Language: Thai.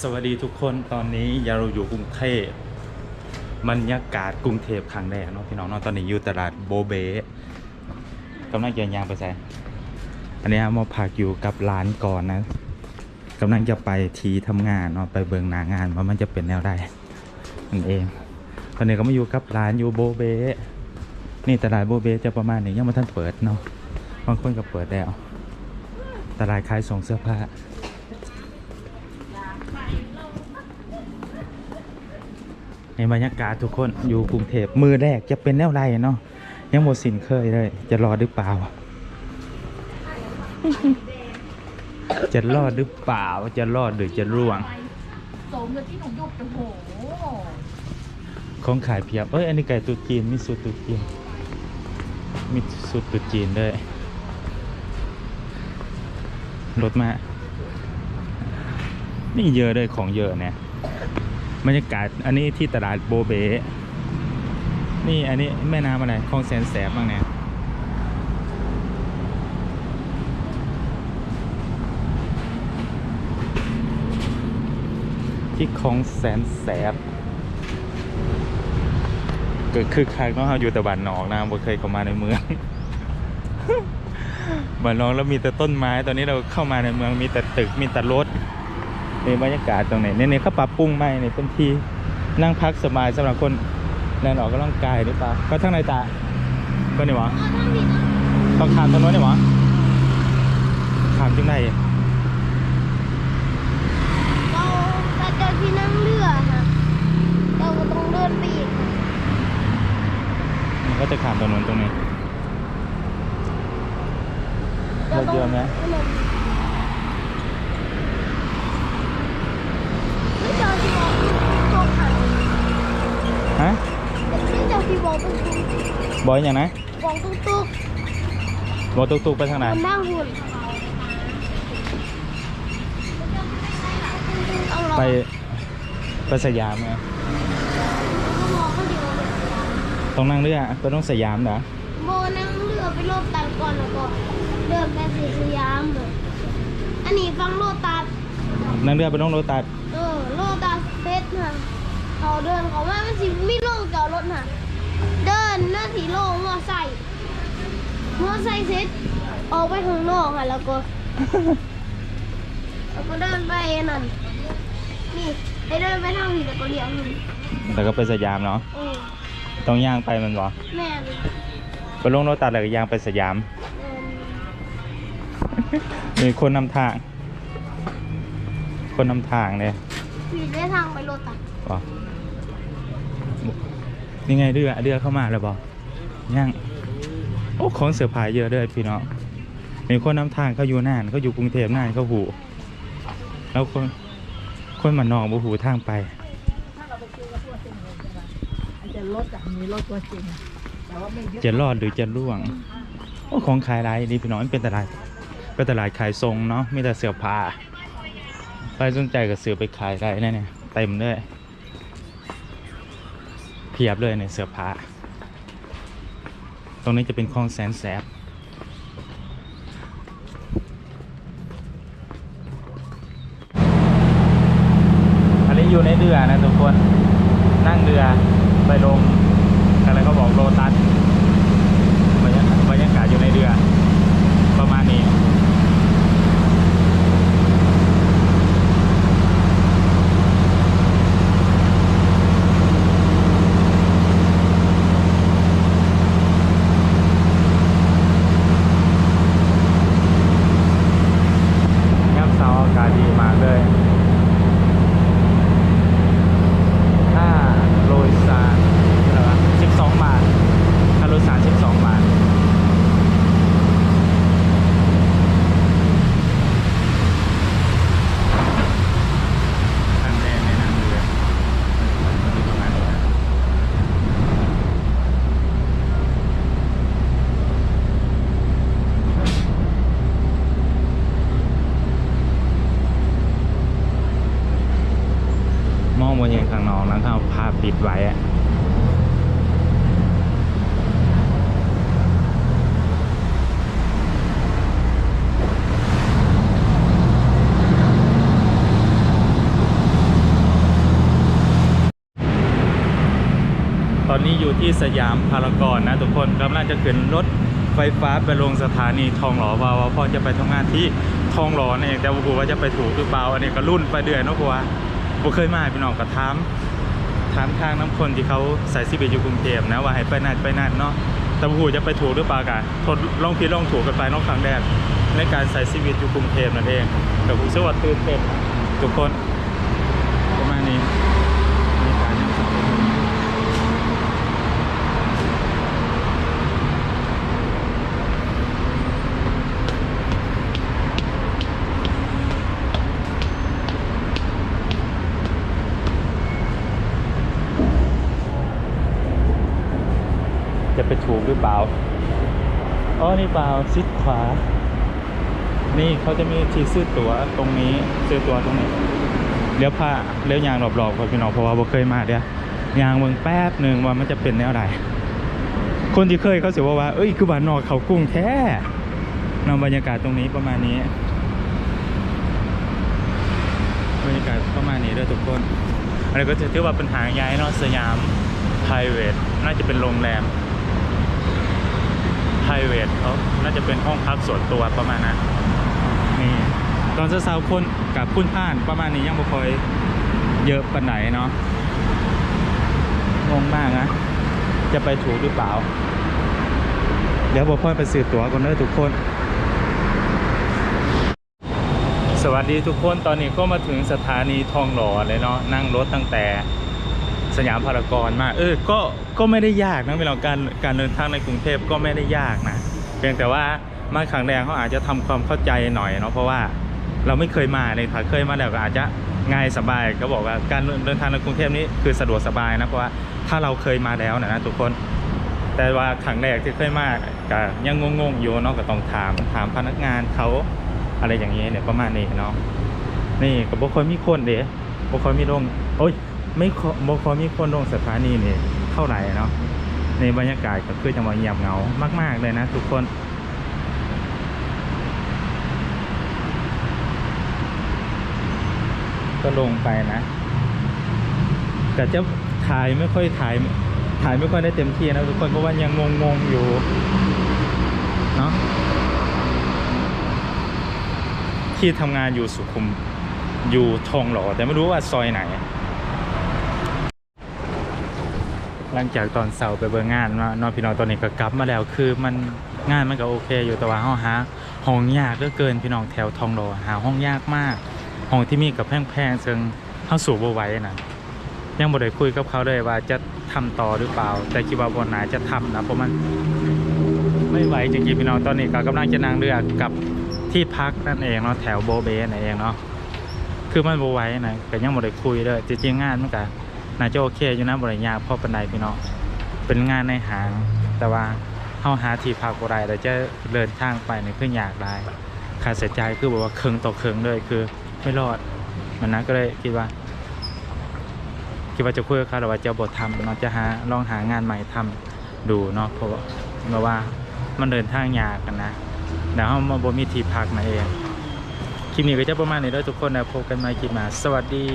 สวัสดีทุกคนตอนนี้เราอยู่กรุงเทพบรรยากาศกรุงเทพครั้งแรกเนาะพี่น้องเนาะตอนนี้อยู่ตลาดโบเบกำลังเดินยางไปใส่อันนี้มาพักอยู่กับร้านก่อนนะกำลังจะไปทีทำงานเนาะไปเบิงหนางานว่ามันจะเป็นแนวใดนั่นเอง ตอนนี้ก็มาอยู่กับร้านอยู่โบเบนี่ตลาดโบเบจะประมาณนี้ยังไม่ทันเปิดเนาะบางคนก็เปิดแล้วตลาดขายส่งเสื้อผ้า ในบรรยากาศทุกคนอยู่กรุงเทพมือแรกจะเป็นแนวไรเนาะยังหมดสินเคยเลยจะรอดหรือเปล่า จะรอดหรือเปล่าจะรอดหรือจะร่วงสมกับที่หนูหยุดโอ้โหของขายเพียบเอ้ยอันนี้ไก่ตุดจีนมีสูตรตุดจีนมีสูตรตุดจีนด้วยรถมานี่เยอะเลยของเยอะเนี่ย บรรยากาศอันนี้ที่ตลาดโบเบนี่อันนี้แม่น้ำอะไรคลองแสนแสบบ้างเนี่ยที่คลองแสนแสบเกิดคือคักเนาะเราอยู่แต่บ้านนอกนะบ่เคยเข้ามาในเมืองบ้านนอกแล้วมีแต่ต้นไม้ตอนนี้เราเข้ามาในเมืองมีแต่ตึกมีแต่รถ นี่บรรยากาศตรงไหนเนี่ยเนี่ยเขาปรับปรุงใหม่เนี่ยเป็นที่นั่งพักสบายสำหรับคนเดินออกกำลังกายหรือเปล่าก็ทั้งในตาก็นี่หวะต้องขามถนนนี่หวะขามจึงได้เราถ้าเจอที่นั่งเรือค่ะเราก็ต้องเดินไปอีกค่ะมันก็จะขามถนนตรงนี้รถเยอะไหมไม่เจอที่บอกตัวขัน ฮะ ไม่เจอที่ บอกตุ๊กตุ๊กบอยอย่างนะบอกตุ๊กตุ๊กบอกตุกๆไปทางไหนมันนั่งหุ่นเอาเราไปไปสยามไงก็มองเขาเดียวเลยต้องนั่งเรือไปต้องสยามเหรอโบนั่งเรือไปโลดตัดก่อนแล้วก็เดินไปสีสยามเลยอันนี้ฟังโลตัดนั่งเรือไปต้องโรตัสเออโลตัสเพชรน่ะเขาเดินเขาว่ามันสิมีโลงจอดรถน่ะ เดินหน้าถีโลงมอไซค์มอไซค์เสร็จออกไปข้างนอกค่ะแล้วก็ แล้วก็เดินไปนั่น นี่ให้เดินไปทางนี้แล้วก็เลี้ยวหนึ่งแล้วก็ไปสยามเนาะเออต้องย่างไปมันบอแม่นไปลงโรตัสแล้วก็ย่างไปสยามเออมีคนนำทาง คนนำทางเลยพี่ได้ทางไปโลตัสบ นี่ไงเรือเรือเข้ามาแล้วบอย่างโอ้ของเสือผายเยอะด้วยพี่น้องมีคนนำทางเขาอยู่น่านเขาอยู่กรุงเทพน่านเขาหูแล้วคนคนมานองบ่หูทางไปจะลดจากมีลดตัวจริงอะแต่ว่าไม่เยอะจะรอดหรือจะร่วงโอ้ของขายไรนี่พี่น้องเป็นตลาดเป็นตลาดขายทรงเนาะมีแต่เสือผ้าใครสนใจก็ซื้อไปขายได้นะเนี่ยเต็มเลย เพียบเลยในเสื้อผ้า ตรงนี้จะเป็นคลองแสนแสบอันนี้อยู่ในเรือนะทุกคน นั่งเรือไปลงอะไรเขาบอกโลตัส ปิดไว้ตอนนี้อยู่ที่สยามพารากอนนะทุกคนกำลังจะขึ้นรถไฟฟ้าไปลงสถานีทองหล่อว่าว่าพ่อจะไปทำางานที่ทองหล่อนี่เองแต่ว่ากูว่าจะไปถูกหรือเปล่าอันนี้ก็รุ่นไปเดือนนะกูว่าผมเคยมาพี่น้องกระทาม ถามทางน้ำคนที่เขาใส่ซีบีอยู่กรุงเทพนะว่าให้ไปนั่นไปนั่นเนาะแต่ผู้จะไปถูกหรือเปล่ากะทดลองพิดลองถูกกันไปน้องครั้งแรกในการใส่ชีวิตอยู่กรุงเทพนั่นเองแต่ผมเชื่อว่าตื่นเต้นทุกคนประมาณนี้มีการยังสอบ จะไปถูกหรือเปล่าอ๋อนี่เปล่าชิดขวา นี่เขาจะมีที่ซื้อตั๋วตรงนี้ซื้อตั๋วตรงนี้เลี้ยวผ่าเลี้ยวยางรอบๆกับพี่น้องเพราะว่าบ่เคยมาเดียวยางเมืองแป๊บหนึ่งว่ามันจะเป็นแนวใดคนที่เคยเขาเสียว่าว่าเอ้ยคือบ้านนอกเขากรุ้งแท้นอนบรรยากาศตรงนี้ประมาณนี้บรรยากาศประมาณนี้ด้วยทุกคนอันนี้ก็ถือว่าเป็นหางย้ายเนาะสยาม private น่าจะเป็นโรงแรม private เขาน่าจะเป็นห้องพักส่วนตัวประมาณนั้นนี่ตอนเช้าๆคนกับคุณผ่านประมาณนี้ยังไม่คอยเยอะปานไหนเนาะงงมากนะ จะไปถูกหรือเปล่า เดี๋ยวบอกพ่อไปซื้อตั๋วก่อนเด้อทุกคน สวัสดีทุกคนตอนนี้ก็มาถึงสถานีทองหล่อเลยเนาะนั่งรถตั้งแต่ สยามพารากอนมาเออก็ก็ไม่ได้ยากนะเวลาการการเดินทางในกรุงเทพก็ไม่ได้ยากนะเพียงแต่ว่ามาครั้งแรกเขาอาจจะทำความเข้าใจหน่อยเนาะเพราะว่าเราไม่เคยมาเลยถ้าเคยมาแล้วก็อาจจะง่ายสบายก็บอกว่าการเดินทางในกรุงเทพนี้คือสะดวกสบายนะเพราะว่าถ้าเราเคยมาแล้วนะนะทุกคน แต่ว่าครั้งแรกที่เคยมาก็ยังงงๆอยู่เนาะก็ต้องถามถามพนักงานเขาอะไรอย่างนี้เนี่ยประมาณนี้เนาะนี่ก็บ่ค่อยมีคนเด้บ่ค่อยมีลงโอ้ย ไม่ค่อยบ่ค่อมีคนลงสถานีนี่เท่าไหร่เนาะในบรรยากาศก็คือจังหวะเงียบเหงามาก ๆ เลยนะทุกคนก็ลงไปนะ แต่จะถ่ายไม่ค่อยถ่ายถ่ายไม่ค่อยได้เต็มที่นะทุกคนเพราะว่ายังงงๆอยู่เนาะที่ทำงานอยู่สุขุมอยู่ทองหล่อแต่ไม่รู้ว่าซอยไหน หลังจากตอนเสาร์ไปเบอร์งานมานอนพี่น้องตอนนี้ก็กลับมาแล้วคือมันงานมันก็โอเค อยู่แต่ว่าห้องหาห้องยากเหลือเกินพี่น้องแถวทองหล่อหาห้องยากมากห้องที่มีกับแพงๆซึ่งเข้าสู่บ่ไหว้นะยังบ่ได้คุยกับเขาเลยว่าจะทำต่อหรือเปล่า แต่คิดว่าบนไหนจะทำนะเพราะมันไม่ไหวจริงๆพี่น้องตอนนี้ก็กำลังจะนั่งเรือกลับที่พักนั่นเองเนาะแถวโบเบนั่นเองเนาะคือมันบ่ไหวนะก็ยังบ่ได้คุยเลยจริงๆงานมันก็ น่าจะโอเคอยู่นะบ่ได้ยากพอปานใดพี่น้องเป็นงานในหาง แต่ว่าเฮาหาที่พักบ่ไดแล้วจะเดินทางไปในี่คือยากหลายค่าใช้จ่ายคือบอกว่าเครึ่งต่อเครึ่งเลยคือไม่รอดมันนะก็เลยคิดว่า คิดว่าจะคุยกับเขาแต่ว่าจะบททำเนาะจะหาลองหางานใหม่ทำดูเนาะเพราะว่าเราว่ามันเดินทางยากกันนะเดี๋ยวเรามาบ่มีที่พักนั่นเองคลิปนี้ก็จะประมาณนี้แล้วทุกคนนะพบกันใหม่คลิปหน้าสวัสดี